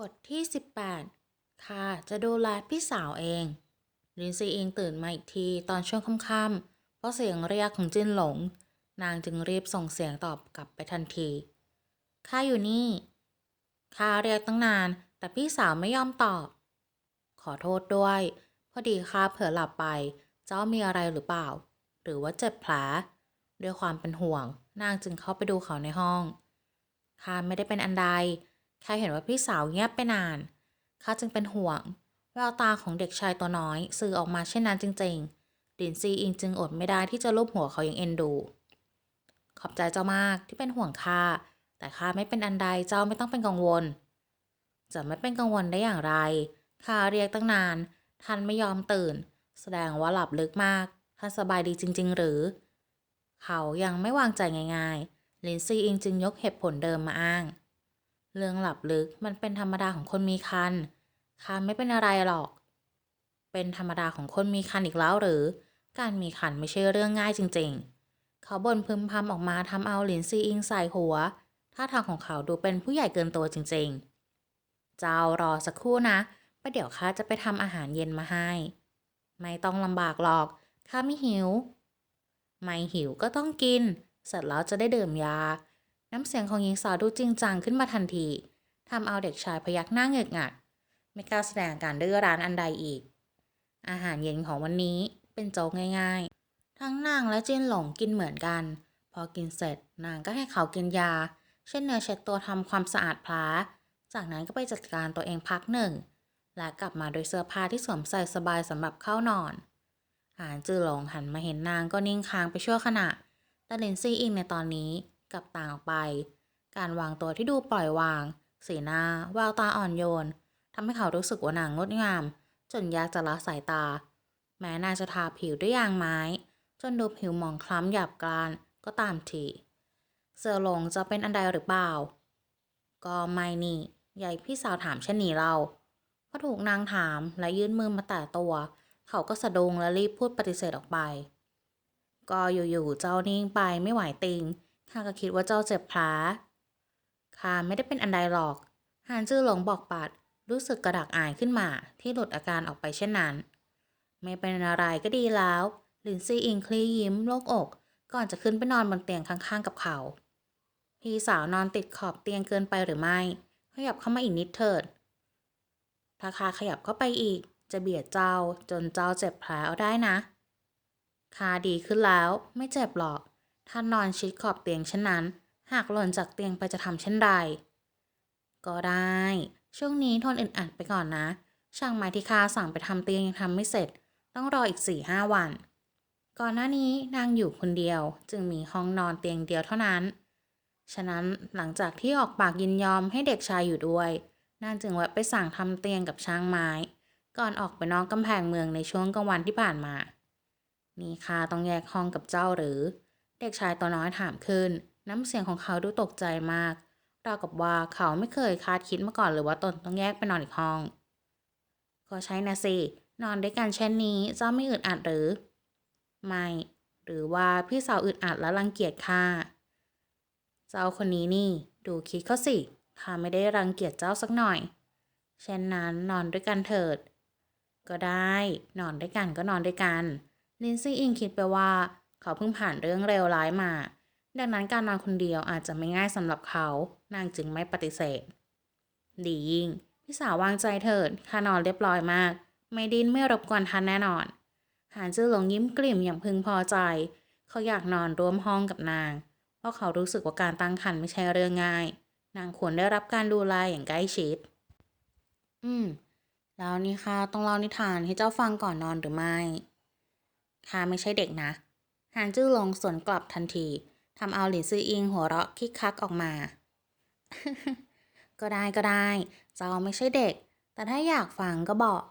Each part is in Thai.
บทที่ 18 ค่ะ จะดูแลพี่สาวเอง ลินซีเองตื่นมาอีกทีตอนช่วงค่ำๆ เพราะเสียงเรียกของจินหลง นางจึงรีบส่งเสียงตอบกลับไปทันที ข้าอยู่นี่ ข้าเรียกตั้งนาน แต่พี่สาวไม่ยอมตอบ ขอโทษด้วย พอดีข้าเผลอหลับไป เจ้ามีอะไรหรือเปล่า หรือว่าเจ็บแผล ด้วยความเป็นห่วง นางจึงเข้าไปดูเขาในห้อง ข้าไม่ได้เป็นอันใด แค่เห็นว่าพี่สาวเงียบไปนานข้าจึงเป็นห่วงแววตาของเด็กชายตัวน้อย สื่อออกมาเช่นนั้นจริงๆลินซีอิงจึงอดไม่ได้ที่จะลูบหัวเขาอย่างเอ็นดู ขอบใจเจ้ามากที่เป็นห่วงข้าแต่ข้าไม่เป็นอันใดเจ้าไม่ต้องเป็นกังวล จะไม่เป็นกังวลได้อย่างไรข้าเรียกตั้งนาน ท่านไม่ยอมตื่น แสดงว่าหลับลึกมาก ท่านสบายดีจริง ๆ หรือ เขายังไม่วางใจง่าย ๆ ลินซีอิงจึงยกเหตุผลเดิมมาอ้าง เรื่องหลับลึกมันเป็นธรรมดาของคนมีคันข้าไม่เป็นอะไรหรอก เป็นธรรมดาของคนมีคันอีกแล้วหรือ การมีคันไม่ใช่เรื่องง่ายจริง ๆ เขาบ่นพึมพำออกมาทำเอาหลินซีอิงใส่หัว ท่าทางของเขาดูเป็นผู้ใหญ่เกินตัวจริง ๆ เจ้ารอสักครู่นะประเดี๋ยวข้าจะไปทำอาหารเย็นมาให้ ไม่ต้องลำบากหรอกข้าไม่หิว ไม่หิวก็ต้องกิน เสร็จแล้วจะได้ดื่มยา น้ำเสียงของหญิงสาวดูจริงจังขึ้นมาทันทีทำเอาเด็กชายพยักหน้าเงึกงัก ไม่กล้าแสดงการดื้อรั้นอันใดอีก อาหารเย็นของวันนี้เป็นโจ๊กง่ายๆ ทั้งนางและเจนหลงกินเหมือนกัน พอกินเสร็จนางก็ให้เขากินยา เช่นเนื้อเช็ดตัวทำความสะอาดแผลจากนั้นก็ไปจัดการตัวเองพักหนึ่ง และกลับมาโดยเสื้อผ้าที่สวมใส่สบายสำหรับเข้านอนหานจือหลงหันมาเห็นนางก็นิ่งค้างไปชั่วขณะแต่ลินซี่อิงในตอนนี้ กับต่างออกไป การวางตัวที่ดูปล่อยวาง สีหน้าแววตาอ่อนโยนทำให้เขารู้สึกว่านางงดงาม จนยากจะละสายตา แม้นางจะทาผิวด้วยยางไม้ จนดูผิวหมองคล้ำหยาบกร้านก็ตามทีเซอร์หลงจะเป็นอันใดหรือเปล่า ก็ไม่นี่ใหญ่พี่สาวถามเช่นนี้เราพอถูกนางถามและยื่นมือมาแตะตัว เขาก็สะดุ้งและรีบพูดปฏิเสธออกไป ก็อยู่ๆเจ้านิ่งไปไม่ไหวติง ข้าก็คิดว่าเจ้าเจ็บแผลข้าไม่ได้เป็นอันใดหรอกหานจื้อหลงบอกปัดรู้สึกกระดักอายขึ้นมา ที่หลุดอาการออกไปเช่นนั้น ไม่เป็นอะไรก็ดีแล้ว ลินซี่อิงคลียิ้มโล่งอก ก่อนจะขึ้นไปนอนบนเตียงข้างๆกับเขา พี่สาวนอนติดขอบเตียงเกินไปหรือไม่ ขยับเข้ามาอีกนิดเถิด ถ้าคาขยับเข้าไปอีก จะเบียดเจ้าจนเจ้าเจ็บแผลเอาได้นะคาดีขึ้นแล้วไม่เจ็บหรอก ถ้านอนชิดขอบเตียงเช่นนั้น หากหล่นจากเตียงไปจะทำเช่นใด ก็ได้ ช่วงนี้ทนอึดอัดไปก่อนนะ ช่างไม้ที่ข้าสั่งไปทำเตียงยังทำไม่เสร็จ ต้องรออีกสี่ห้าวัน ก่อนหน้านี้นางอยู่คนเดียว จึงมีห้องนอนเตียงเดียวเท่านั้น ฉะนั้นหลังจากที่ออกปากยินยอมให้เด็กชายอยู่ด้วยนางจึงแวะไปสั่งทำเตียงกับช่างไม้ ก่อนออกไปนอกกำแพงเมืองในช่วงกลางวันที่ผ่านมา นี่ข้าต้องแยกห้องกับเจ้าหรือ เด็กชายตัวน้อยถามขึ้น น้ำเสียงของเขาดูตกใจมากราวกับว่าเขาไม่เคยคาดคิดมาก่อนเลยว่าตนต้องแยกไปนอนอีกห้อง ก็ใช่นะสิ นอนด้วยกันเช่นนี้เจ้าไม่อึดอัดหรือ ไม่ หรือว่าพี่สาวอึดอัดและรังเกียจข้าเจ้าคนนี้นี่ ดูคิดเขาสิข้าไม่ได้รังเกียจเจ้าสักหน่อย เช่นนั้นนอนด้วยกันเถิด ก็ได้ นอนด้วยกันก็นอนด้วยกัน ลินซี่อิงคิดไปว่า เขาเพิ่งผ่านเรื่องเลวร้ายมา ดังนั้นการนอนคนเดียวอาจจะไม่ง่ายสำหรับเขา นางจึงไม่ปฏิเสธ ดียิ่ง พี่สาววางใจเถิดข้านอนเรียบร้อยมาก ไม่ดิ้นไม่รบกวนท่านแน่นอน หานจื้อหลงยิ้มกลิ่มอย่างพึงพอใจ เขาอยากนอนร่วมห้องกับนาง เพราะเขารู้สึกว่าการตั้งครรภ์ไม่ใช่เรื่องง่าย นางควรได้รับการดูแลอย่างใกล้ชิด อืม แล้วนี่ค่ะต้องเล่านิทานให้เจ้าฟังก่อนนอนหรือไม่ข้าไม่ใช่เด็กนะ หานจื้อหลงสวนกลับทันทีทำเอาหลินซืออิงหัวเราะคิกคักออกมา ก็ได้ก็ได้ เจ้าไม่ใช่เด็ก แต่ถ้าอยากฟังก็บอก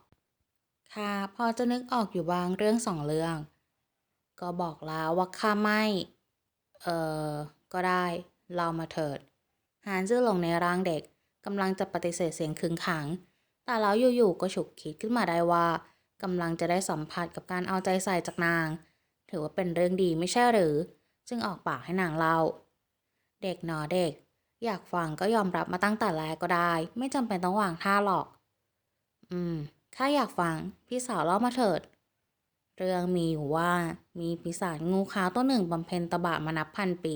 ข้าพอจะนึกออกอยู่บางเรื่องสองเรื่อง ก็บอกแล้วว่าข้าไม่ เออก็ได้ เรามาเถิด หานจื้อหลงในร่างเด็กกำลังจะปฏิเสธเสียงขึงขัง แต่แล้วอยู่ๆก็ฉุกคิดขึ้นมาได้ว่ากำลังจะได้สัมผัสกับการเอาใจใส่จากนาง ถือว่าเป็นเรื่องดีไม่ใช่หรือ จึงออกปากให้นางเล่า เด็กหนอเด็ก อยากฟังก็ยอมรับมาตั้งแต่แรกก็ได้ ไม่จำเป็นต้องวางท่าหรอก อืมถ้าอยากฟัง พี่สาวเล่ามาเถิด เรื่องมีอยู่ว่ามีปีศาจงูขาวตัวหนึ่งบำเพ็ญตบะมานับพันปี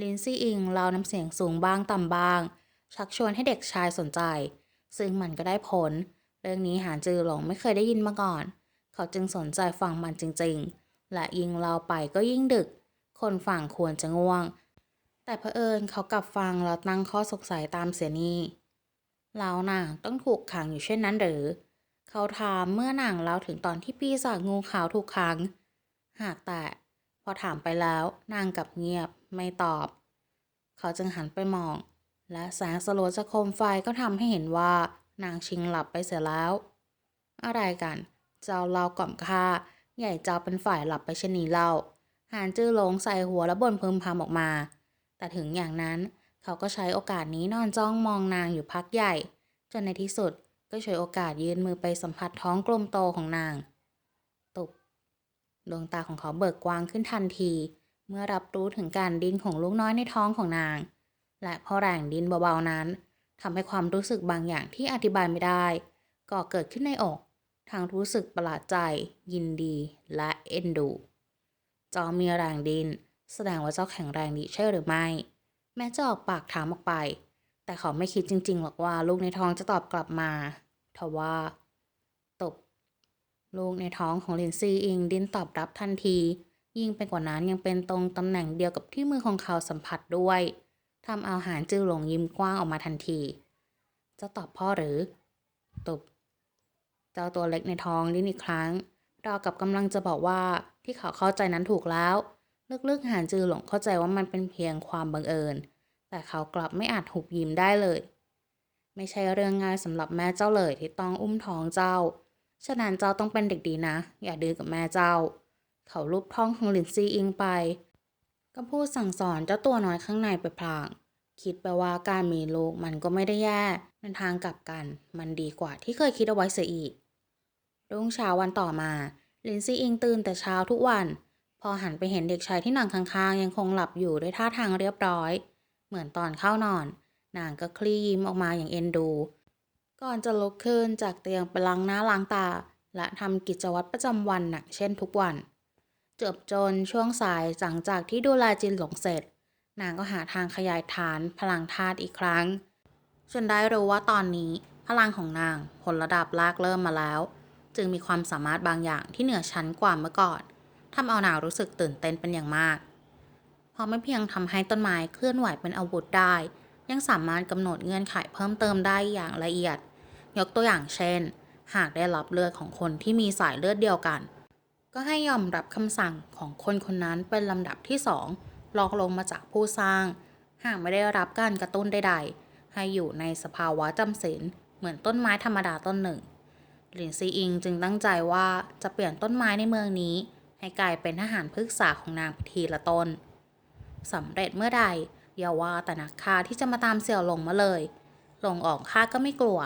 ลินซี่อิงเล่าน้ำเสียงสูงบ้างต่ำบ้าง ชักชวนให้เด็กชายสนใจ ซึ่งมันก็ได้ผล เรื่องนี้หานจือหลงไม่เคยได้ยินมาก่อน เขาจึงสนใจฟังมันจริง ๆ และยิ่งเล่าไปก็ยิ่งดึก คนฟังควรจะง่วง แต่เผอิญเขากลับฟังแล้วตั้งข้อสงสัยตามเสียนี่เราน่ะต้องถูกขังอยู่เช่นนั้นหรือ เขาถามเมื่อนางเล่าถึงตอนที่ปีศาจงูขาวถูกขัง หากแต่พอถามไปแล้วนางกลับเงียบไม่ตอบ เขาจึงหันไปมอง และแสงสลัวจากโคมไฟก็ทำให้เห็นว่านางชิงหลับไปเสียแล้ว อะไรกัน เจ้าเล่ากล่อมข้า ใหญ่เจ้าเป็นฝ่ายหลับไปชนีเล่า หานจื้อหลงใส่หัวและบ่นพึมพำออกมา แต่ถึงอย่างนั้นเขาก็ใช้โอกาสนี้นอนจ้องมองนางอยู่พักใหญ่ จนในที่สุดก็ฉวยโอกาสยื่นมือไปสัมผัสท้องกลมโตของนาง ตุบ ดวงตาของเขาเบิกกว้างขึ้นทันที เมื่อรับรู้ถึงการดิ้นของลูกน้อยในท้องของนาง และพอแรงดิ้นเบาๆนั้นทำให้ความรู้สึกบางอย่างที่อธิบายไม่ได้ก่อเกิดขึ้นในอก ทางรู้สึกประหลาดใจ ยินดีและเอ็นดู จอมีแรงดิน แสดงว่าเจ้าแข็งแรงดีใช่หรือไม่ แม้จะออกปากถามออกไป แต่เขาไม่คิดจริงๆหรอกว่าลูกในท้องจะตอบกลับมาทว่าตบลูกในท้องของลินซี่อิงดินตอบรับทันที ยิ่งไปกว่านั้นยังเป็นตรงตำแหน่งเดียวกับที่มือของเขาสัมผัสด้วยทำเอาหานจือหลงยิ้มกว้างออกมาทันที จะตอบพ่อหรือ ตบ จ้าตัวเล็กในท้องดิ้นอีกครั้งราวกับกำลังจะบอกว่าที่เขาเข้าใจนั้นถูกแล้ว ลึกๆหานจือหลงเข้าใจว่ามันเป็นเพียงความบังเอิญ แต่เขากลับไม่อาจหุบยิ้มได้เลย ไม่ใช่เรื่องง่ายสำหรับแม่เจ้าเลยที่ต้องอุ้มท้องเจ้า ฉะนั้นเจ้าต้องเป็นเด็กดีนะ อย่าดื้อกับแม่เจ้า เขาลูบท้องของลินซีอิงไป ก็พูดสั่งสอนเจ้าตัวน้อยข้างในไปพลาง คิดไปว่าการมีลูกมันก็ไม่ได้แย่ในทางกลับกัน มันดีกว่าที่เคยคิดเอาไว้เสียอีก รุ่งเช้าวันต่อมา ลินซี่อิงตื่นแต่เช้าทุกวัน พอหันไปเห็นเด็กชายที่นั่งข้างๆ ยังคงหลับอยู่ด้วยท่าทางเรียบร้อย เหมือนตอนเข้านอน นางก็คลี่ยิ้มออกมาอย่างเอ็นดู ก่อนจะลุกขึ้นจากเตียงไปล้างหน้าล้างตา และทำกิจวัตรประจำวันหนักเช่นทุกวันเจือบจนช่วงสายหลังจากที่ดูแลจินหลงเสร็จ นางก็หาทางขยายฐานพลังธาตุอีกครั้งจนได้รู้ว่าตอนนี้พลังของนางผลระดับลากเริ่มมาแล้ว จึงมีความสามารถบางอย่างที่เหนือชั้นกว่าเมื่อก่อนทำเอานางรู้สึกตื่นเต้นเป็นอย่างมาก เพราะไม่เพียงทำให้ต้นไม้เคลื่อนไหวเป็นอาวุธได้ ยังสามารถกำหนดเงื่อนไขเพิ่มเติมได้อย่างละเอียด ยกตัวอย่างเช่น หากได้รับเลือดของคนที่มีสายเลือดเดียวกัน ก็ให้ยอมรับคำสั่งของคนคนนั้นเป็นลำดับที่สองลองลงมาจากผู้สร้าง หากไม่ได้รับการกระตุ้นใดๆให้อยู่ในสภาวะจำศีลเหมือนต้นไม้ธรรมดาต้นหนึ่ง หลินซีอิงจึงตั้งใจว่าจะเปลี่ยนต้นไม้ในเมืองนี้ ให้กลายเป็นทหารพฤกษาของนางทีละต้นสำเร็จเมื่อใดอย่าว่าแต่นักฆ่าที่จะมาตามเสี่ยวหลงมาเลยหลงออกฆ่าก็ไม่กลัว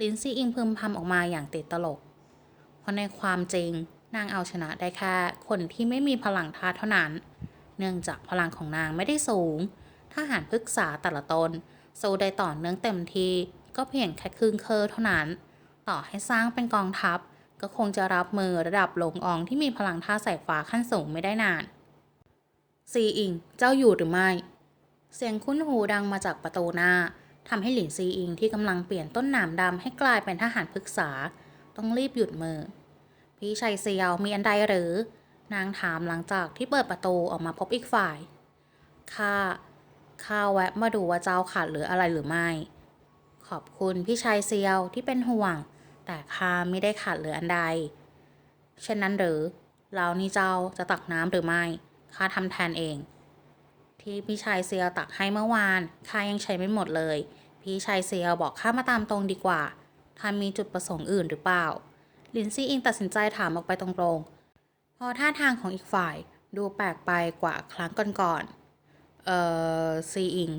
ลินซี่อิงพึมพำออกมาอย่างติดตลก เพราะในความจริงนางเอาชนะได้แค่คนที่ไม่มีพลังธาตุเท่านั้น เนื่องจากพลังของนางไม่ได้สูงทหารพฤกษาแต่ละตนสู้ได้ต่อเนื่องเต็มทีก็เพียงแค่ครึ่งเคอเท่านั้น ต่อให้สร้างเป็นกองทัพ ก็คงจะรับมือระดับหลงอองที่มีพลังท่าสายฟ้าขั้นสูงไม่ได้นานซีอิง เจ้าอยู่หรือไม่ เสียงคุ้นหูดังมาจากประตูหน้าทำให้หลินซีอิงที่กำลังเปลี่ยนต้นหนามดำให้กลายเป็นทหารพฤกษา ต้องรีบหยุดมือ พี่ชัยเซียวมีอันใดหรือ นางถามหลังจากที่เปิดประตูออกมาพบอีกฝ่ายข้าข้าแวะมาดูว่าเจ้าขาดหลืออะไรหรือไม่ ขอบคุณพี่ชายเซียวที่เป็นห่วง แต่ข้าไม่ได้ขาดเหลืออันใด เช่นนั้นหรือแล้วนี่เจ้าจะตักน้ำหรือไม่ข้าทำแทนเอง ที่พี่ชายเซียวตักให้เมื่อวานข้ายังใช้ไม่หมดเลย พี่ชายเซียวบอกข้ามาตามตรงดีกว่าท่านมีจุดประสงค์อื่นหรือเปล่า ลินซี่อิงตัดสินใจถามออกไปตรงๆ พอท่าทางของอีกฝ่ายดูแปลกไปกว่าครั้งก่อนๆ เอ่อ ซีอิง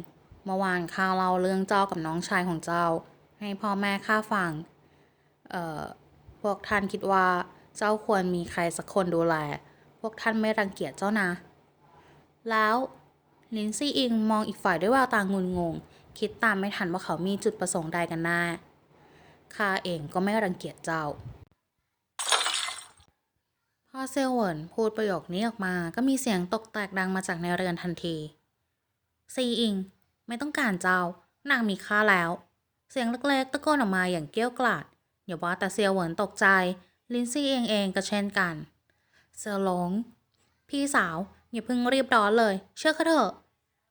เมื่อวานข้าเล่าเรื่องเจ้ากับน้องชายของเจ้า ให้พ่อแม่ข้าฟัง พวกท่านคิดว่าเจ้าควรมีใครสักคนดูแล พวกท่านไม่รังเกียจเจ้านะ แล้วลินซี่อิงมองอีกฝ่ายด้วยแววตางุนงง คิดตามไม่ทันว่าเขามีจุดประสงค์ใดกันแน่ข้าเองก็ไม่รังเกียจเจ้า พอเซลเวินพูดประโยคนี้ออกมาก็มีเสียงตกแตกดังมาจากในเรือนทันที ซีอิง ไม่ต้องการเจ้านางมีค่าแล้ว เสียงเล็กๆตะโกนออกมาอย่างเกี้ยวกราด อย่าว่าแต่เซียวเหวินตกใจ ลินซี่เองเองก็เช่นกัน เซลหลง พี่สาวอย่าเพิ่งรีบร้อนเลย เชื่อข้าเถอะ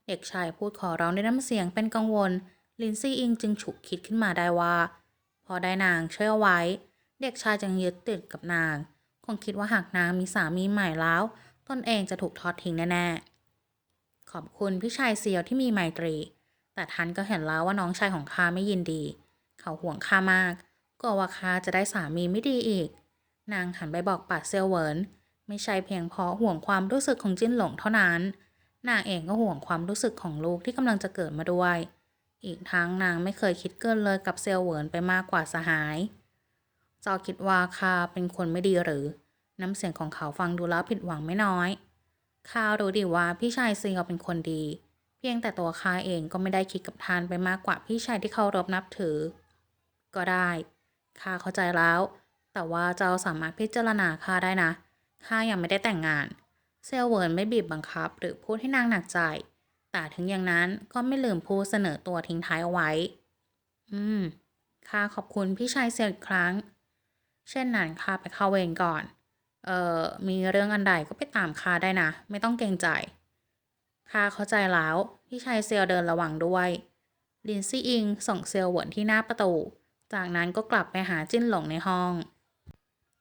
เด็กชายพูดขอร้องด้วยน้ำเสียงเป็นกังวล ลินซี่อิงจึงฉุกคิดขึ้นมาได้ว่า พอได้นางช่วยเอาไว้ เด็กชายจึงยึดติดกับนาง คงคิดว่าหากนางมีสามีใหม่แล้วตนเองจะถูกทอดทิ้งแน่ๆ ขอบคุณพี่ชายเซียวที่มีไมตรี แต่ท่านก็เห็นแล้วว่าน้องชายของข้าไม่ยินดี เขาห่วงข้ามาก กลัวว่าข้าจะได้สามีไม่ดีอีก นางหันไปบอกปัดเซลเหวินไม่ใช่เพียงเพราะห่วงความรู้สึกของจิ้นหลงเท่านั้น นางเองก็ห่วงความรู้สึกของลูกที่กำลังจะเกิดมาด้วย อีกทั้งนางไม่เคยคิดเกินเลยกับเซลเหวินไปมากกว่าสหายจ้าคิดว่าข้าเป็นคนไม่ดีหรือ น้ำเสียงของเขาฟังดูแล้วผิดหวังไม่น้อยข้ารู้ดีว่าพี่ชายเซียวเป็นคนดี เพียงแต่ตัวข้าเองก็ไม่ได้คิดกับทานไปมากกว่าพี่ชายที่เคารพนับถือ ก็ได้ ข้าเข้าใจแล้ว แต่ว่าเจ้าสามารถพิจารณาข้าได้นะข้ายังไม่ได้แต่งงาน เซลเวิร์นไม่บีบบังคับ หรือพูดให้นางหนักใจ แต่ถึงอย่างนั้นก็ไม่ลืมพูดเสนอตัวทิ้งท้ายเอาไว้ อืมข้าขอบคุณพี่ชายเซียวอีกครั้ง เช่นนั้นข้าไปเข้าเวรก่อน เอ่อ มีเรื่องอันใดก็ไปตามข้าได้นะ ไม่ต้องเกรงใจข้าเข้าใจแล้ว พี่ชายเซียวเดินระวังด้วย ลินซี่อิงส่งเซียวเหวินที่หน้าประตู จากนั้นก็กลับไปหาจิ้นหลงในห้อง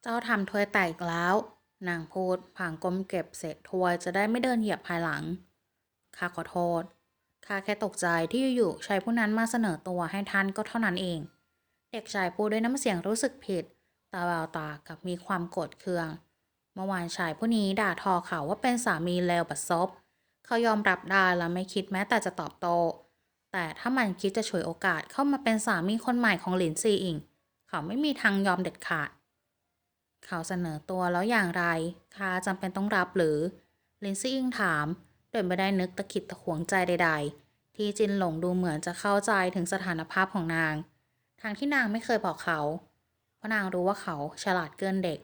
เจ้าทำถ้วยแตกอีกแล้ว นางพูดผางก้มเก็บเศษถ้วยจะได้ไม่เดินเหยียบภายหลัง ข้าขอโทษ ข้าแค่ตกใจที่อยู่ๆชายผู้นั้นมาเสนอตัวให้ท่านก็เท่านั้นเอง เด็กชายพูดด้วยน้ำเสียงรู้สึกผิด ตาแววตากับมีความโกรธเคือง เมื่อวานชายผู้นี้ด่าทอเขาว่าเป็นสามีเลวบัดซบ เขายอมรับได้และไม่คิดแม้แต่จะตอบโต้ แต่ถ้ามันคิดจะฉวยโอกาสเข้ามาเป็นสามีคนใหม่ของหลินซีอิง เขาไม่มีทางยอมเด็ดขาด เขาเสนอตัวแล้วอย่างไรข้าจำเป็นต้องรับหรือลินซี่อิงถาม โดยไม่ได้นึกตะขิดตะขวงใจใด ๆ ที่จินหลงดูเหมือนจะเข้าใจถึงสถานภาพของนาง ทางที่นางไม่เคยบอกเขา เพราะนางรู้ว่าเขาฉลาดเกินเด็ก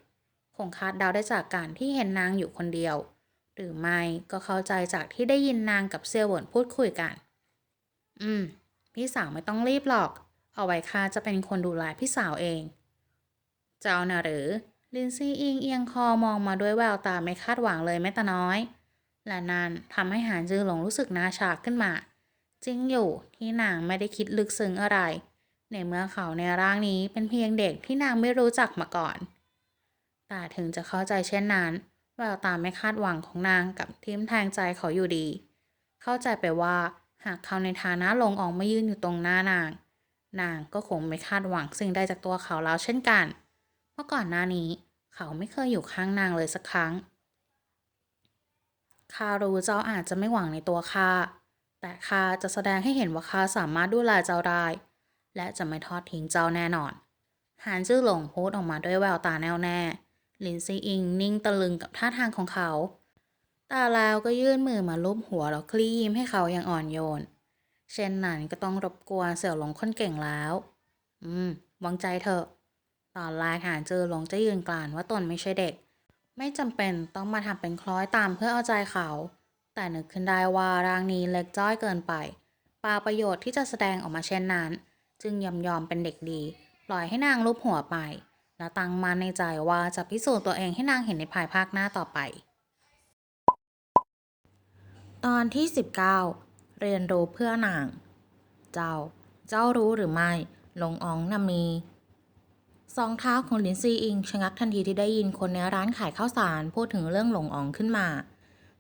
คงคาดเดาได้จากการที่เห็นนางอยู่คนเดียว หรือไม่ก็เข้าใจจากที่ได้ยินนางกับเซียวเหวินพูดคุยกัน อืม พี่สาวไม่ต้องรีบหรอก เอาไว้ข้าจะเป็นคนดูแลพี่สาวเอง เจ้านะหรือ ลินซี่อิงเอียงคอมองมาด้วยแววตาไม่คาดหวังเลยแม้แต่น้อย และนั่นทำให้หานจือหลงรู้สึกน่าชากขึ้นมา จริงอยู่ที่นางไม่ได้คิดลึกซึ้งอะไร ในเมื่อเขาในร่างนี้เป็นเพียงเด็กที่นางไม่รู้จักมาก่อน แต่ถึงจะเข้าใจเช่นนั้นแววตาไม่คาดหวังของนางกับทิมแทงใจเขาอยู่ดี เข้าใจไปว่า หากเขาในฐานะลงออกมายืนอยู่ตรงหน้านาง นางก็คงไม่คาดหวังสิ่งใดจากตัวเขาแล้วเช่นกัน เพราะก่อนหน้านี้เขาไม่เคยอยู่ข้างนางเลยสักครั้งข้ารู้เจ้าอาจจะไม่หวังในตัวข้า แต่ข้าจะแสดงให้เห็นว่าข้าสามารถดูแลเจ้าได้ และจะไม่ทอดทิ้งเจ้าแน่นอน หานจื้อหลงพูดออกมาด้วยแววตาแน่วแน่ ลินซีอิงนิ่งตะลึงกับท่าทางของเขา ต่แล้วก็ยื่นมือมาลูบหัวแล้วคลี่ยิ้มให้เขาอย่างอ่อนโยน เช่นนั้นก็ต้องรบกวนเสี่ยวหลงคนเก่งแล้ว อืมวางใจเถอะ ตอนแรกหานเจอหลงจะยืนกลานว่าตนไม่ใช่เด็ก ไม่จำเป็นต้องมาทำเป็นคล้อยตามเพื่อเอาใจเขา แต่นึกขึ้นได้ว่าร่างนี้เล็กจ้อยเกินไป ปาประโยชน์ที่จะแสดงออกมาเช่นนั้น จึงยอมยอมเป็นเด็กดี ปล่อยให้นางลูบหัวไป และตั้งมั่นในใจว่าจะพิสูจน์ตัวเองให้นางเห็นในภายภาคหน้าต่อไป ตอนที่ 19 เรียนรู้เพื่อนาง เจ้า เจ้ารู้หรือไม่ หลงอองนามี สองเท้าของลินซีอิงชะงักทันทีที่ได้ยินคนในร้านขายข้าวสารพูดถึงเรื่องหลงอองขึ้นมา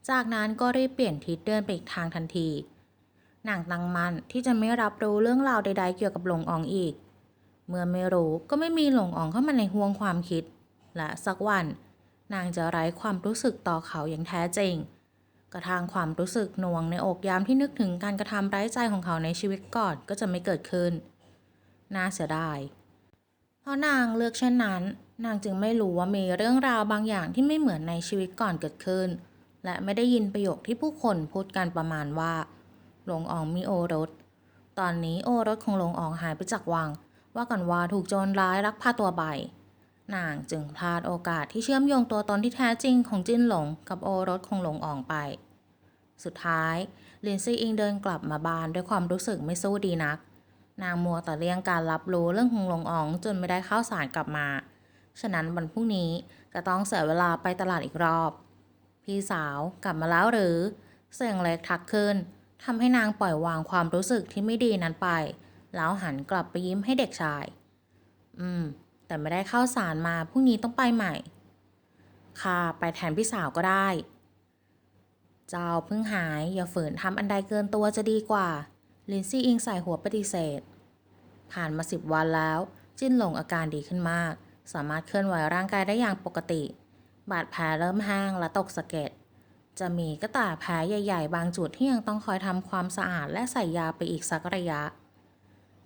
จากนั้นก็รีบเปลี่ยนทิศเดินไปอีกทางทันที นางตั้งมันที่จะไม่รับรู้เรื่องราวใด ๆ เกี่ยวกับหลงอองอีก เมื่อไม่รู้ก็ไม่มีหลงอองเข้ามาในห่วงความคิด และสักวัน นางจะไร้ความรู้สึกต่อเขาอย่างแท้จริง กระทางความรู้สึกหน่วงในอกยามที่นึกถึงการกระทำไร้ใจของเขาในชีวิตก่อนก็จะไม่เกิดขึ้น น่าเสียดาย เพราะนางเลือกเช่นนั้น นางจึงไม่รู้ว่ามีเรื่องราวบางอย่างที่ไม่เหมือนในชีวิตก่อนเกิดขึ้น และไม่ได้ยินประโยคที่ผู้คนพูดกันประมาณว่า หลวงอองมีโอรส ตอนนี้โอรสของหลวงอองหายไปจากวัง ว่ากันว่าถูกโจรร้ายลักพาตัวไป นางจึงพลาดโอกาสที่เชื่อมโยงตัวตนที่แท้จริงของจินหลงกับโอรสของหลงอองไป สุดท้ายลินซี่อิงเดินกลับมาบ้านด้วยความรู้สึกไม่สู้ดีนัก นางมัวแต่เลี่ยงการรับรู้เรื่องของหลงอองจนไม่ได้ข้าวสารกลับมา ฉะนั้นวันพรุ่งนี้จะต้องเสียเวลาไปตลาดอีกรอบ พี่สาวกลับมาแล้วหรือ เสียงเล็กทักขึ้นทำให้นางปล่อยวางความรู้สึกที่ไม่ดีนั้นไป แล้วหันกลับไปยิ้มให้เด็กชาย อืม แต่ไม่ได้ข้าวสารมาพรุ่งนี้ต้องไปใหม่ ค่ะ ไปแทนพี่สาวก็ได้ เจ้าเพิ่งหายอย่าฝืนทำอันใดเกินตัวจะดีกว่า ลินซี่อิงใส่หัวปฏิเสธ ผ่านมาสิบวันแล้ว จิ้นหลงอาการดีขึ้นมาก สามารถเคลื่อนไหวร่างกายได้อย่างปกติ บาดแผลเริ่มแห้งและตกสะเก็ดจะมีก็แต่แผลใหญ่ ๆ บางจุดที่ยังต้องคอยทำความสะอาดและใส่ยาไปอีกสักระยะ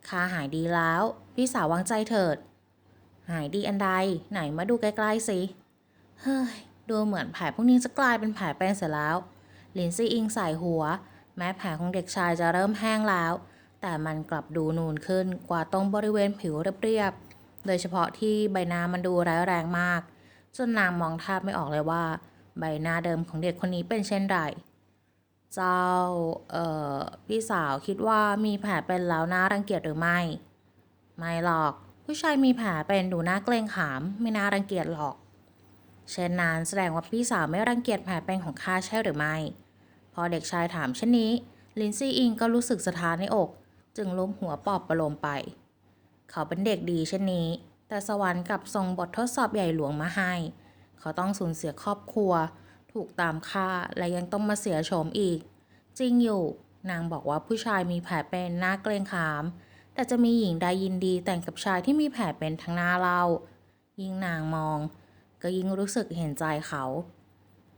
ข้าหายดีแล้ว พี่สาววางใจเถิด หายดีอันใด ไหนมาดูใกล้ๆสิ เฮ้ย ดูเหมือนแผลพวกนี้จะกลายเป็นแผลเป็นเสียแล้ว ลินซี่อิงใส่หัว แม้แผลของเด็กชายจะเริ่มแห้งแล้ว แต่มันกลับดูนูนขึ้นกว่าตรงบริเวณผิวเรียบๆ โดยเฉพาะที่ใบหน้ามันดูร้ายแรงมาก จนนางมองแทบไม่ออกเลยว่า ใบหน้าเดิมของเด็กคนนี้เป็นเช่นไร เจ้า เอ่อ พี่สาวคิดว่ามีแผลเป็นแล้วน่ารังเกียจหรือไม่ ไม่หรอก ผู้ชายมีแผลเป็นดูน่าเกรงขาม ไม่น่ารังเกียจหรอก เช่นนั้นแสดงว่าพี่สาวไม่รังเกียจแผลเป็นของข้าใช่หรือไม่ พอเด็กชายถามเช่นนี้ ลินซี่อิงก็รู้สึกสะท้านในอก จึงล้มหัวปลอบประโลมไป เขาเป็นเด็กดีเช่นนี้ แต่สวรรค์กับส่งบททดสอบใหญ่หลวงมาให้ เขาต้องสูญเสียครอบครัว ถูกตามฆ่าและยังต้องมาเสียโฉมอีก จริงอยู่ นางบอกว่าผู้ชายมีแผลเป็นน่าเกรงขาม แต่จะมีหญิงใดยินดีแต่งกับชายที่มีแผลเป็นทั้งหน้าเรา ยิ่งนางมอง ก็ยิ่งรู้สึกเห็นใจเขา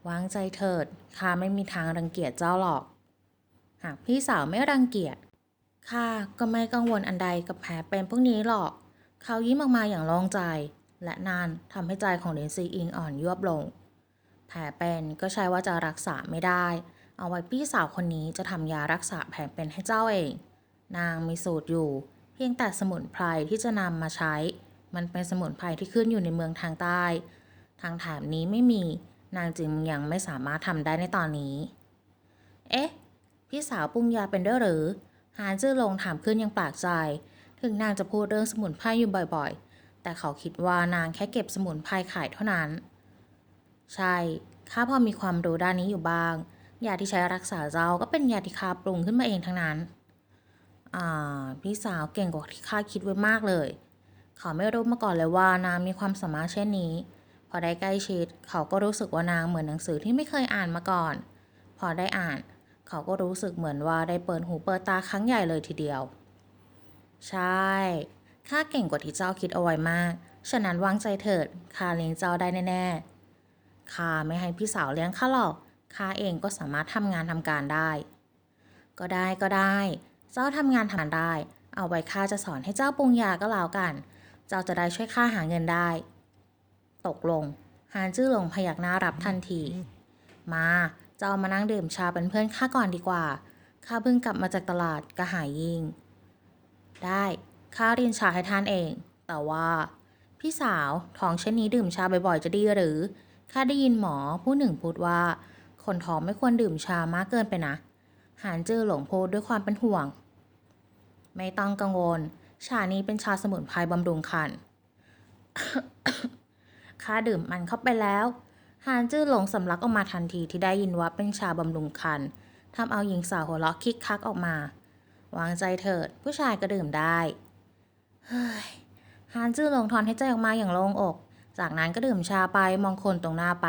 วางใจเถิดข้าไม่มีทางรังเกียจเจ้าหรอก หากพี่สาวไม่รังเกียจข้าก็ไม่กังวลอันใดกับแผลเป็นพวกนี้หรอก เขายิ้มออกมาอย่างโล่งใจ และนานทำให้ใจของเลนซีอิงอ่อนยวบลง แผลเป็นก็ใช่ว่าจะรักษาไม่ได้ เอาไว้พี่สาวคนนี้จะทำยารักษาแผลเป็นให้เจ้าเอง นางมีสูตรอยู่ เพียงแต่สมุนไพรที่จะนำมาใช้ มันเป็นสมุนไพรที่ขึ้นอยู่ในเมืองทางใต้ ทางแถบนี้ไม่มี นางจึงยังไม่สามารถทำได้ในตอนนี้ เอ๊ะ พี่สาวปรุงยาเป็นด้วยหรือ หานจื้อลงถามขึ้นยังแปลกใจ ถึงนางจะพูดเรื่องสมุนไพรอยู่บ่อยๆ แต่เขาคิดว่านางแค่เก็บสมุนไพรขายเท่านั้น ใช่ ข้าพอมีความรู้ด้านนี้อยู่บ้าง ยาที่ใช้รักษาเจ้าก็เป็นยาที่ข้าปรุงขึ้นมาเองทั้งนั้น พี่สาวเก่งกว่าที่ข้าคิดไว้มากเลย เขาไม่รู้มาก่อนเลยว่านางมีความสามารถเช่นนี้ พอได้ใกล้ชิด เขาก็รู้สึกว่านางเหมือนหนังสือที่ไม่เคยอ่านมาก่อน พอได้อ่าน เขาก็รู้สึกเหมือนว่าได้เปิดหูเปิดตาครั้งใหญ่เลยทีเดียว ใช่ข้าเก่งกว่าที่เจ้าคิดเอาไว้มาก ฉะนั้นวางใจเถิดข้าเลี้ยงเจ้าได้แน่ๆข้าไม่ให้พี่สาวเลี้ยงข้าหรอกข้าเองก็สามารถทำงานทำการได้ ก็ได้ก็ได้ เจ้าทำงานทำงานได้ เอาไว้ข้าจะสอนให้เจ้าปรุงยาก็แล้วกัน เจ้าจะได้ช่วยข้าหาเงินได้ ตกลงฮานจื้อหลงพยักหน้ารับทันที มาเจ้ามานั่งดื่มชาเป็นเพื่อนข้าก่อนดีกว่า ข้าเพิ่งกลับมาจากตลาดกระหายยิง ได้ข้าเรียนชาให้ท่านเอง แต่ว่า พี่สาวท้องเช่นนี้ดื่มชาบ่อยๆจะดีหรือ ข้าได้ยินหมอผู้หนึ่งพูดว่า คนท้องไม่ควรดื่มชามากเกินไปนะ หานจื้อหลงพูดด้วยความเป็นห่วง ไม่ต้องกังวล ชานี้เป็นชาสมุนไพรบำรุงคันข้าดื่มมันเข้าไปแล้วฮานจื้อหลงสำลักออกมาทันทีที่ได้ยินว่าเป็นชาบำรุงคันทำเอาหญิงสาวหัวเราะคิกคักออกมา วางใจเถิด ผู้ชายก็ดื่มได้เฮ้ยฮานจื้อหลงถอนให้ใจออกมาอย่างโล่งอก จากนั้นก็ดื่มชาไปมองคนตรงหน้าไป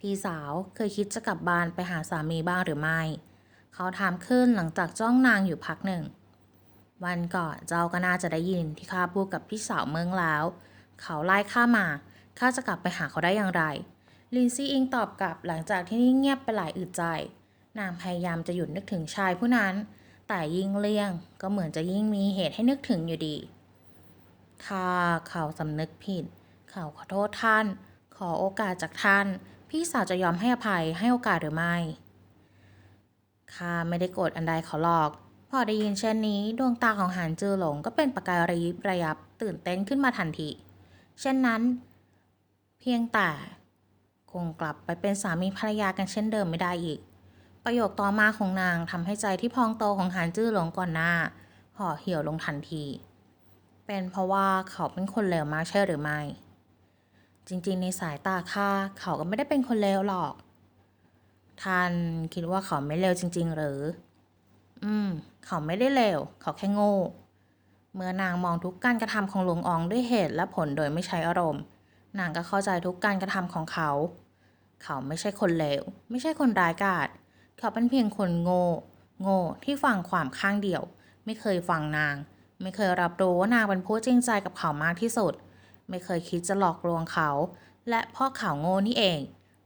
พี่สาวเคยคิดจะกลับบ้านไปหาสามีบ้างหรือไม่ เขาถามขึ้นหลังจากจ้องนางอยู่พักหนึ่ง วันก่อนเจ้าก็น่าจะได้ยินที่ข้าพูดกับพี่สาวเมืองแล้ว เขาไล่ข้ามาข้าจะกลับไปหาเขาได้อย่างไร ลินซี่อิงตอบกลับหลังจากที่นิ่งเงียบไปหลายอึดใจ นางพยายามจะหยุดนึกถึงชายผู้นั้น แต่ยิ่งเลี่ยงก็เหมือนจะยิ่งมีเหตุให้นึกถึงอยู่ดีถ้าเขาสำนึกผิด เขาขอโทษท่าน ขอโอกาสจากท่าน พี่สาวจะยอมให้อภัยให้โอกาสหรือไม่ ข้าไม่ได้โกรธอันใดเขาหรอก พอได้ยินเช่นนี้ดวงตาของหานจือหลงก็เป็นประกายระยิบระยับตื่นเต้นขึ้นมาทันที เช่นนั้น เพียงแต่คงกลับไปเป็นสามีภรรยากันเช่นเดิมไม่ได้อีก ประโยคต่อมาของนางทำให้ใจที่พองโตของหานจื้อหลงก่อนหน้าห่อเหี่ยวลงทันที เป็นเพราะว่าเขาเป็นคนเลวมากใช่หรือไม่ จริงๆในสายตาข้าเขาก็ไม่ได้เป็นคนเลวหรอก ท่านคิดว่าเขาไม่เลวจริง ๆ หรือ อืม เขาไม่ได้เลว เขาแค่โง่ เมื่อนางมองทุกการกระทำของหลวงอองด้วยเหตุและผลโดยไม่ใช้อารมณ์ นางก็เข้าใจทุกการกระทำของเขา เขาไม่ใช่คนเลว ไม่ใช่คนร้ายกาจ เขาเป็นเพียงคนโง่ โง่ที่ฟังความข้างเดียว ไม่เคยฟังนาง ไม่เคยรับรู้ว่านางเป็นผู้จริงใจกับเขามากที่สุด ไม่เคยคิดจะหลอกลวงเขา และเพ่อเขาโง่นี่เอง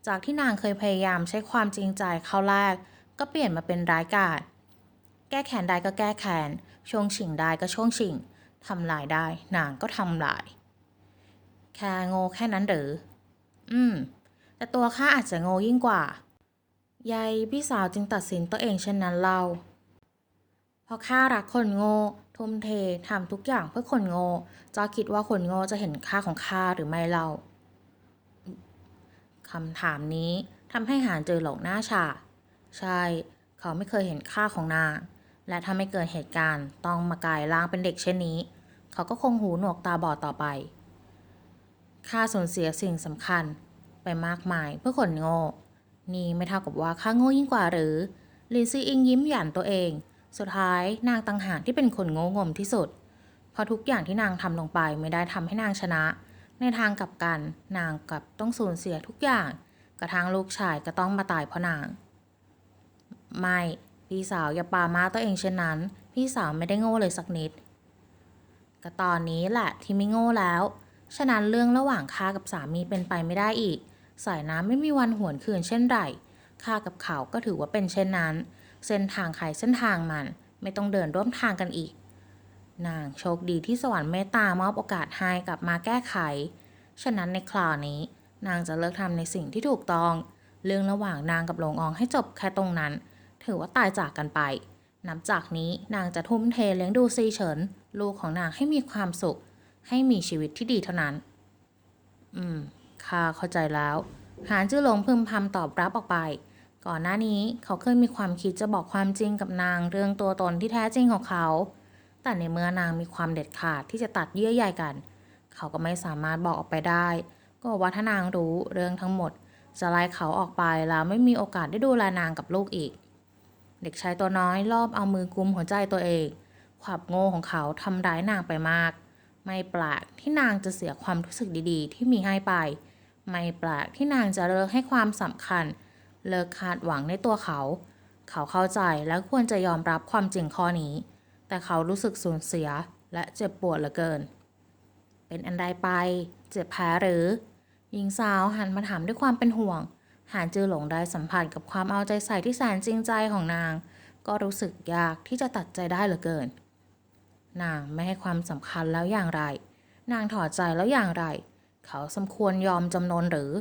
จากที่นางเคยพยายามใช้ความจริงใจเข้าแลกก็เปลี่ยนมาเป็นร้ายกาจแก้แค้นได้ก็แก้แค้นช่วงชิงได้ก็ช่วงชิงทำลายได้ นางก็ทำลาย แค่โง่แค่นั้นหรือ อืม แต่ตัวข้าอาจจะโง่ยิ่งกว่ายายพี่สาวจึงตัดสินตัวเองเช่นนั้นเล่าเพราะข้ารักคนโง่ทุ่มเททำทุกอย่างเพื่อคนโง่จะคิดว่าคนโง่จะเห็นค่าของข้าหรือไม่เล่า คำถามนี้ทำให้หานเจอหลงหน้าชาใช่ เขาไม่เคยเห็นค่าของนาง และถ้าไม่เกิดเหตุการณ์ต้องมากลายร่างเป็นเด็กเช่นนี้ เขาก็คงหูหนวกตาบอดต่อไป ค่าสูญเสียสิ่งสำคัญไปมากมายเพื่อคนโง่ นี่ไม่เท่ากับว่าข้าโง่ยิ่งกว่าหรือลินซีอิงยิ้มหยันตัวเอง สุดท้ายนางต่างหากที่เป็นคนโง่งมที่สุด เพราะทุกอย่างที่นางทำลงไปไม่ได้ทำให้นางชนะ ในทางกลับกัน นางกลับต้องสูญเสียทุกอย่าง กระทั่งลูกชายก็ต้องมาตายเพราะนาง ไม่ พี่สาวอย่าปามาตัวเองเช่นนั้น พี่สาวไม่ได้โง่เลยสักนิด ก็ตอนนี้แหละที่ไม่โง่แล้ว ฉะนั้นเรื่องระหว่างข้ากับสามีเป็นไปไม่ได้อีก สายน้ำไม่มีวันหวนคืนเช่นไรข้ากับเขาก็ถือว่าเป็นเช่นนั้น เส้นทางใครเส้นทางมัน ไม่ต้องเดินร่วมทางกันอีก นางโชคดีที่สวรรค์เมตตามอบโอกาสให้กลับมาแก้ไข ฉะนั้นในคราวนี้ นางจะเลิกทำในสิ่งที่ถูกต้อง เรื่องระหว่างนางกับหลงอองให้จบแค่ตรงนั้น ถือว่าตายจากกันไป นับจากนี้นางจะทุ่มเทเลี้ยงดูซีเฉิน ลูกของนางให้มีความสุข ให้มีชีวิตที่ดีเท่านั้น อืมข้าเข้าใจแล้ว หานจื้อหลงพึมพำตอบรับออกไป ก่อนหน้านี้เขาเคยมีความคิดจะบอกความจริงกับนางเรื่องตัวตนที่แท้จริงของเขา แต่ในเมื่อนางมีความเด็ดขาดที่จะตัดเยื่อใยกัน เขาก็ไม่สามารถบอกออกไปได้ ก็ว่าถ้านางรู้เรื่องทั้งหมด จะไล่เขาออกไปแล้วไม่มีโอกาสได้ดูแลนางกับลูกอีก เด็กชายตัวน้อยรอบเอามือกุมหัวใจตัวเอง ความโง่ของเขาทำร้ายนางไปมาก ไม่แปลกที่นางจะเสียความรู้สึกดีๆ ที่มีให้ไป ไม่แปลกที่นางจะเลิกให้ความสำคัญ เลิกคาดหวังในตัวเขา เขาเข้าใจและควรจะยอมรับความจริงข้อนี้ แต่เขารู้สึกสูญเสียและเจ็บปวดเหลือเกิน เป็นอันใดไป เจ็บแผลหรือ หญิงสาวหันมาถามด้วยความเป็นห่วง หานจือหลงได้สัมผัสกับความเอาใจใส่ที่แสนจริงใจของนาง ก็รู้สึกยากที่จะตัดใจได้เหลือเกิน นางไม่ให้ความสำคัญแล้วอย่างไร นางถอดใจแล้วอย่างไร เขาสมควรยอมจำนนหรือ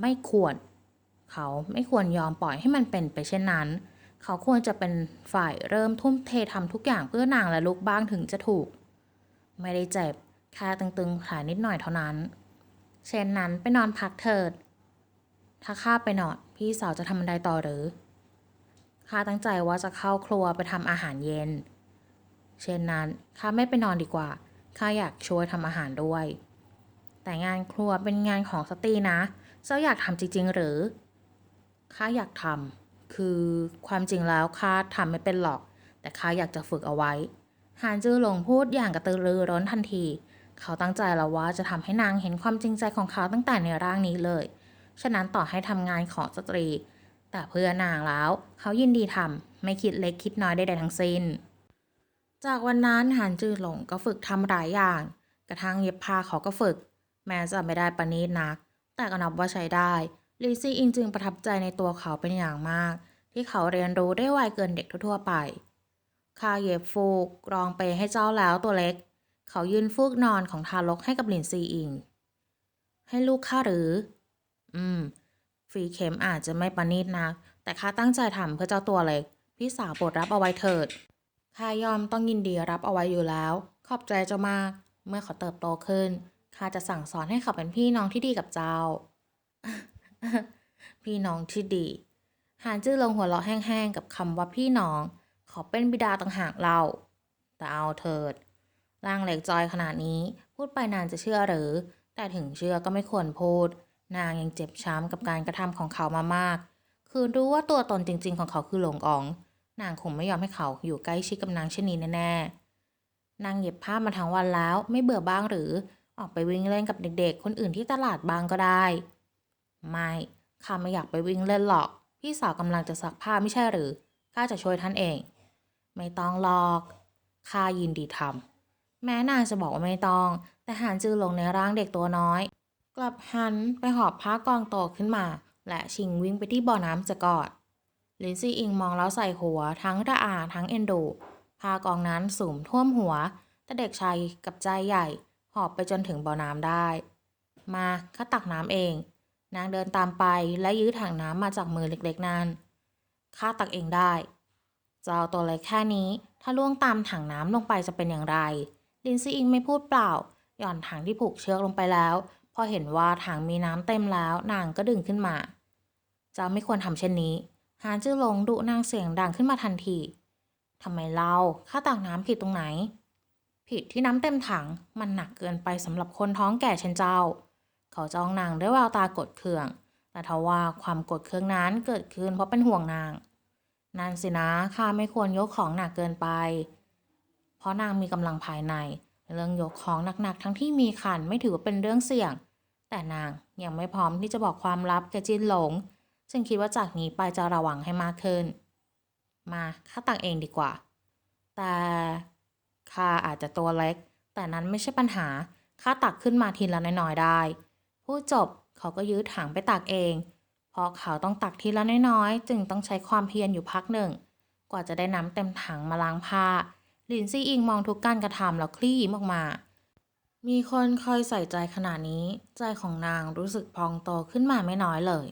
ไม่ควร เขาไม่ควรยอมปล่อยให้มันเป็นไปเช่นนั้น เขาควรจะเป็นฝ่ายเริ่มทุ่มเททำทุกอย่างเพื่อนางและลูกบ้างถึงจะถูก ไม่ได้เจ็บแค่ตึงๆแผลนิดหน่อยเท่านั้น เช่นนั้นไปนอนพักเถิด ถ้าข้าไปนอนพี่สาวจะทำอะไรต่อหรือข้าตั้งใจว่าจะเข้าครัวไปทำอาหารเย็น เช่นนั้นข้าไม่ไปนอนดีกว่าข้าอยากช่วยทำอาหารด้วย แต่งานครัวเป็นงานของสตรีนะ เจ้าอยากทำจริงๆหรือข้าอยากทำ คือความจริงแล้วข้าทำไม่เป็นหรอก แต่ข้าอยากจะฝึกเอาไว้ หานจื้อหลงพูดอย่างกระตือรือร้นทันที เขาตั้งใจแล้วว่าจะทำให้นางเห็นความจริงใจของเขาตั้งแต่ในร่างนี้เลย ฉะนั้นต่อให้ทำงานของสตรี แต่เพื่อนางแล้ว เขายินดีทำไม่คิดเล็กคิดน้อยใดๆทั้งสิ้น จากวันนั้นหานจือหลงก็ฝึกทำหลายอย่าง กระทั่งเย็บผ้าเขาก็ฝึก แม้จะไม่ได้ประณีตนัก แต่ก็นับว่าใช้ได้ ลีซี่อิงจึงประทับใจในตัวเขาเป็นอย่างมาก ที่เขาเรียนรู้ได้ไวเกินเด็กทั่วๆไปข้าเย็บฟูกรองเปให้เจ้าแล้วตัวเล็ก เขายืนฟูกนอนของทารกให้กับลินซีอิง ให้ลูกข้าหรือ อืมฝีเข็มอาจจะไม่ประณีตนัก แต่ข้าตั้งใจทำเพื่อเจ้าตัวเล็ก พี่สาวโปรดรับเอาไว้เถิดข้ายอมต้องยินดีรับเอาไว้อยู่แล้ว ขอบใจเจ้ามาก เมื่อเขาเติบโตขึ้นข้าจะสั่งสอนให้เขาเป็นพี่น้องที่ดีกับเจ้า พี่น้องที่ดีหานจื้อลงหัวเราะแห้งๆกับคำว่าพี่น้อง ขอเป็นบิดาต่างหากเรา แต่เอาเถิด ร่างเล็กจอยขนาดนี้ พูดไปนานจะเชื่อหรือ แต่ถึงเชื่อก็ไม่ควรพูด นางยังเจ็บช้ำกับการกระทำของเขามามาก คือรู้ว่าตัวตนจริง ๆ ของเขาคือหลงอ๋อง นางคงไม่ยอมให้เขาอยู่ใกล้ชิดกับนางเช่นนี้แน่ๆ นางเย็บผ้ามาทั้งวันแล้ว ไม่เบื่อบ้างหรือ ออกไปวิ่งเล่นกับเด็ก ๆ คนอื่นที่ตลาดบ้างก็ได้ ไม่ข้าไม่อยากไปวิ่งเล่นหรอก พี่สาวกำลังจะซักผ้าไม่ใช่หรือข้าจะช่วยท่านเอง ไม่ต้องหรอกข้ายินดีทำแม้นางจะบอกว่าไม่ต้อง แต่หานจือลงในร่างเด็กตัวน้อย กลับหันไปหอบผ้ากองโตขึ้นมา และชิงวิ่งไปที่บ่อน้ำจะกอดลินซี่อิงมองแล้วใส่หัวทั้งระอาทั้งเอ็นดูผ้ากองนั้นสูมท่วมหัว แต่เด็กชายกับใจใหญ่ หอบไปจนถึงบ่อน้ำได้ มาข้าตักน้ำเอง นางเดินตามไปและยื้อถังน้ำมาจากมือเล็กๆนั้นข้าตักเองได้ เจ้าตัวเล็กแค่นี้ ถ้าล่วงตามถังน้ำลงไปจะเป็นอย่างไร ลินซี่อิงไม่พูดเปล่า หย่อนถังที่ผูกเชือกลงไปแล้ว พอเห็นว่าถังมีน้ำเต็มแล้ว นางก็ดึงขึ้นมา เจ้าไม่ควรทำเช่นนี้ฮานจื้อหลงดุนางเสียงดังขึ้นมาทันทีทำไมเล่าข้าตักน้ำผิดตรงไหน ผิดที่น้ำเต็มถัง มันหนักเกินไปสำหรับคนท้องแก่เช่นเจ้า เขาจ้องนางด้วยแววตากดเคือง แต่ทว่าความกดเคืองนั้นเกิดขึ้นเพราะเป็นห่วงนาง นั่นสินะข้าไม่ควรยกของหนักเกินไป เพราะนางมีกำลังภายใน เรื่องยกของหนักๆทั้งที่มีคันไม่ถือว่าเป็นเรื่องเสี่ยง แต่นางยังไม่พร้อมที่จะบอกความลับแกจินหลงซึ่งคิดว่าจากนี้ไปจะระวังให้มากขึ้น มาข้าตักเองดีกว่า แต่ข้าอาจจะตัวเล็ก แต่นั้นไม่ใช่ปัญหาข้าตักขึ้นมาทีละน้อยๆได้ พูดจบเขาก็ยื้อถังไปตักเอง เพราะเขาต้องตักทีละน้อยๆ จึงต้องใช้ความเพียรอยู่พักหนึ่ง กว่าจะได้น้ำเต็มถังมาล้างผ้า หลินซี่อิงมองทุกการกระทำแล้วคลี่ยิ้มออกมา มีคนคอยใส่ใจขนาดนี้ ใจของนางรู้สึกพองโตขึ้นมาไม่น้อยเลย